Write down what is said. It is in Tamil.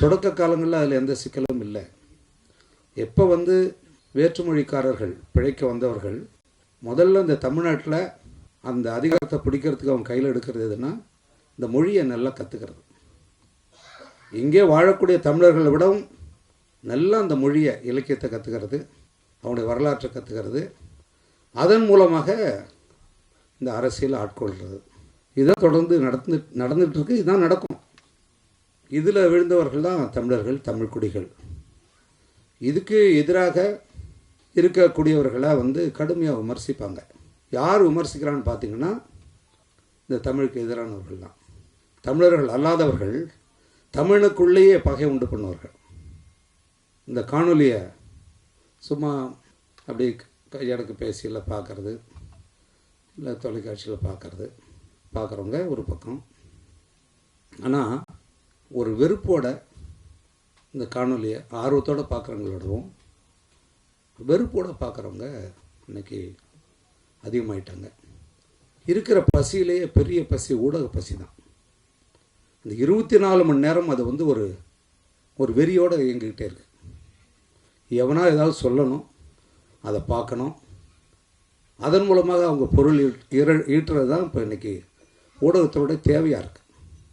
தொடக்க காலங்களில் அதில் எந்த சிக்கலும் இல்லை. எப்போ வந்து வேற்றுமொழிக்காரர்கள் பிழைக்க வந்தவர்கள் முதல்ல இந்த தமிழ்நாட்டில் அந்த அதிகாரத்தை பிடிக்கிறதுக்கு அவங்க கையில் எடுக்கிறது எதுன்னா இந்த மொழியை நல்லா கற்றுக்கிறது இங்கே வாழக்கூடிய தமிழர்களை விடவும் நல்லா அந்த மொழியை இலக்கியத்தை கற்றுக்கிறது அவனுடைய வரலாற்றை கற்றுக்கிறது அதன் மூலமாக இந்த அரசியல் ஆட்கொள்கிறது இதை தொடர்ந்து நடந்து நடந்துகிட்ருக்கு இதுதான் நடக்கும். இதில் விழுந்தவர்கள் தான் தமிழர்கள் தமிழ் குடிகள். இதுக்கு எதிராக இருக்கக்கூடியவர்களை வந்து கடுமையாக விமர்சிப்பாங்க. யார் விமர்சிக்கிறான்னு பார்த்தீங்கன்னா இந்த தமிழுக்கு எதிரானவர்கள் தான். தமிழர்கள் அல்லாதவர்கள் தமிழுக்குள்ளேயே பகை உண்டு பண்ணுவார்கள். இந்த காணொலியை சும்மா அப்படி எனக்கு பேசியில் பார்க்கறது இல்லை தொலைக்காட்சியில் பார்க்குறது பார்க்குறவங்க ஒரு பக்கம். ஆனால் ஒரு வெறுப்போட இந்த காணொலியை ஆர்வத்தோடு பார்க்குறவங்களோடவும் வெறுப்போடு பார்க்குறவங்க இன்னைக்கு அதிகமாயிட்டாங்க. இருக்கிற பசியிலேயே பெரிய பசி ஊடக பசி தான் இந்த இருபத்தி நாலு மணி நேரம் அது வந்து ஒரு ஒரு வெறியோடு இயங்கிக்கிட்டே இருக்கு. எவனா ஏதாவது சொல்லணும் அதை பார்க்கணும். அதன் மூலமாக அவங்க பொருள் ஈர- ஈட்டுறது தான் இப்போ இன்றைக்கி ஊடகத்தோட தேவையாக இருக்குது